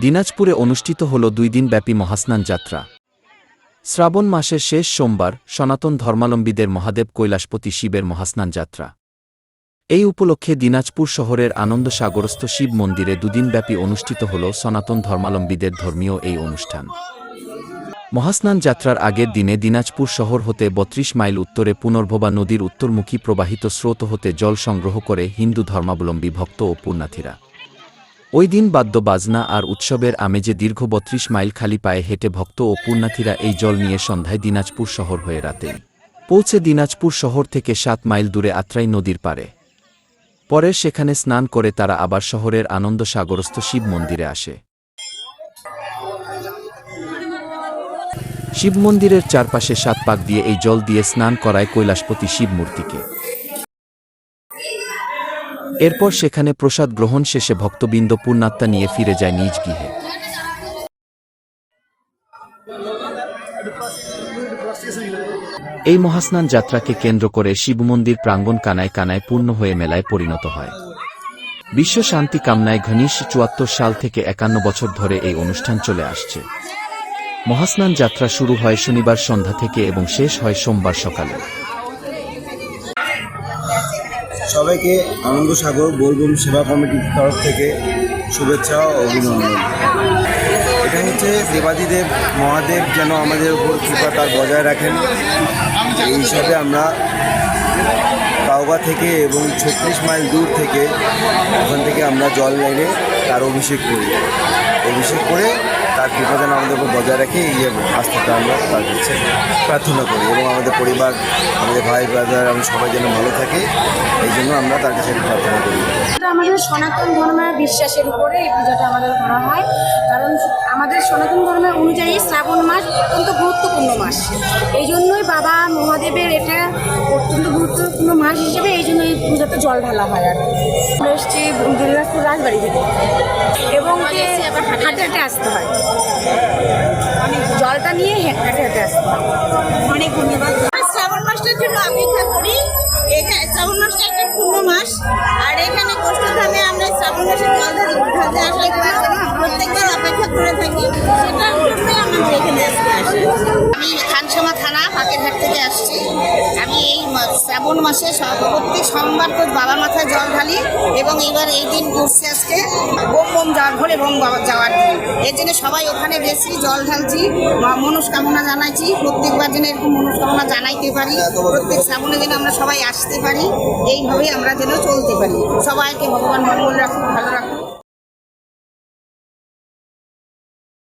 দিনাজপুরে অনুষ্ঠিত হল দুই দিনব্যাপী মহাস্নান যাত্রা। শ্রাবণ মাসের শেষ সোমবার সনাতন ধর্মালম্বীদের মহাদেব কৈলাসপতি শিবের মহাস্নান যাত্রা। এই উপলক্ষে দিনাজপুর শহরের আনন্দসাগরস্থ শিব মন্দিরে দুদিনব্যাপী অনুষ্ঠিত হল সনাতন ধর্মালম্বীদের ধর্মীয় এই অনুষ্ঠান। মহাস্নান যাত্রার আগের দিনে দিনাজপুর শহর হতে বত্রিশ মাইল উত্তরে পুনর্ভবা নদীর উত্তরমুখী প্রবাহিত স্রোত হতে জল সংগ্রহ করে হিন্দু ধর্মাবলম্বী ভক্ত ও পুণ্যাথীরা। ওই দিন বাদ্য বাজনা আর উৎসবের আমেজে দীর্ঘ বত্রিশ মাইল খালি পায়ে হেঁটে ভক্ত ও পুণ্যাথীরা এই জল নিয়ে সন্ধ্যায় দিনাজপুর শহর হয়ে রাতে পৌঁছে দিনাজপুর শহর থেকে সাত মাইল দূরে আত্রাই নদীর পারে পরে সেখানে স্নান করে তারা আবার শহরের আনন্দ সাগরস্থ শিব মন্দিরে আসে। শিব মন্দিরের চারপাশে সাত পাক দিয়ে এই জল দিয়ে স্নান করায় কৈলাসপতি শিব মূর্তিকে। এরপর সেখানে প্রসাদ গ্রহণ শেষে ভক্তবৃন্দ পূর্ণাত্মা নিয়ে ফিরে যায় নিজ গৃহে। এই মহাস্নান যাত্রাকে কেন্দ্র করে শিবমন্দির প্রাঙ্গণ কানায় কানায় পূর্ণ হয়ে মেলায় পরিণত হয়। বিশ্ব শান্তি কামনায় ঘনিশ চুয়াত্তর সাল থেকে একান্ন বছর ধরে এই অনুষ্ঠান চলে আসছে। মহাস্নান যাত্রা শুরু হয় শনিবার সন্ধ্যা থেকে এবং শেষ হয় সোমবার সকালে। সবাইকে আনন্দ সাগর বোলবম সেবা কমিটির তরফ থেকে শুভেচ্ছা ও অভিনন্দন। এটা হচ্ছে দেবাদিদেব, মহাদেব যেন আমাদের উপর কৃপা তার বজায় রাখেন। এই হিসাবে আমরা কাউবা থেকে এবং ছত্রিশ মাইল দূর থেকে ওখান থেকে আমরা জল এনে তার অভিষেক করি। অভিষেক করে তার কৃপা যেন আমাদের উপর বজায় রাখে এই আস্থাটা আমরা তার কাছে প্রার্থনা করি এবং আমাদের পরিবার, আমাদের ভাই, ব্রাদার, আমরা সবাই যেন ভালো থাকে, এই জন্য আমরা তার কাছে প্রার্থনা করি। আমাদের সনাতন ধর্মের বিশ্বাসের উপরে এই পূজাটা আমাদের করা হয়। কারণ আমাদের সনাতন ধর্মের অনুযায়ী শ্রাবণ মাস অত্যন্ত গুরুত্বপূর্ণ মাস। এই জন্যই বাবা মহাদেবের এটা অত্যন্ত গুরুত্বপূর্ণ মাস হিসেবে এই জন্য এই জল ঢালা হয় আর এসছি দিনাজপুর রাজবাড়ি থেকে। এবং হাঁটে হাঁটে আসতে হয়। জলটা নিয়ে হাঁটে হাঁটে আসতে হয়। অনেক ধন্যবাদ। শ্রাবণ মাসটার জন্য অপেক্ষা করি। এখানে শ্রাবণ মাসটা একটা পূর্ণ মাস। আর এখানে কোষ্ঠধামে আমরা শ্রাবণ মাসে জল ঢালতে আসার প্রত্যেকবার অপেক্ষা করে থাকি। সেটার জন্যই আমাদের এখানে আসতে আসি। আমি খানসামা থানা পাকেরহাট থেকে আসছি। শ্রাবণ মাসে প্রত্যেক সোমবার তো বাবার মাথায় জল ঢালি এবং এবার এই দিন ঘুরছে আজকে বোম বোম যাওয়ার ঘর এবং বাবা যাওয়ার দিন। এর জন্য সবাই ওখানে বেশি জল ঢালছি মনস্কামনা জানাইছি। প্রত্যেকবার যেন এরকম মনস্কামনা জানাইতে পারি, প্রত্যেক শ্রাবণে যেন আমরা সবাই আসতে পারি, এইভাবেই আমরা যেন চলতে পারি। সবাইকে ভগবান মঙ্গল রাখুক, ভালো রাখুক।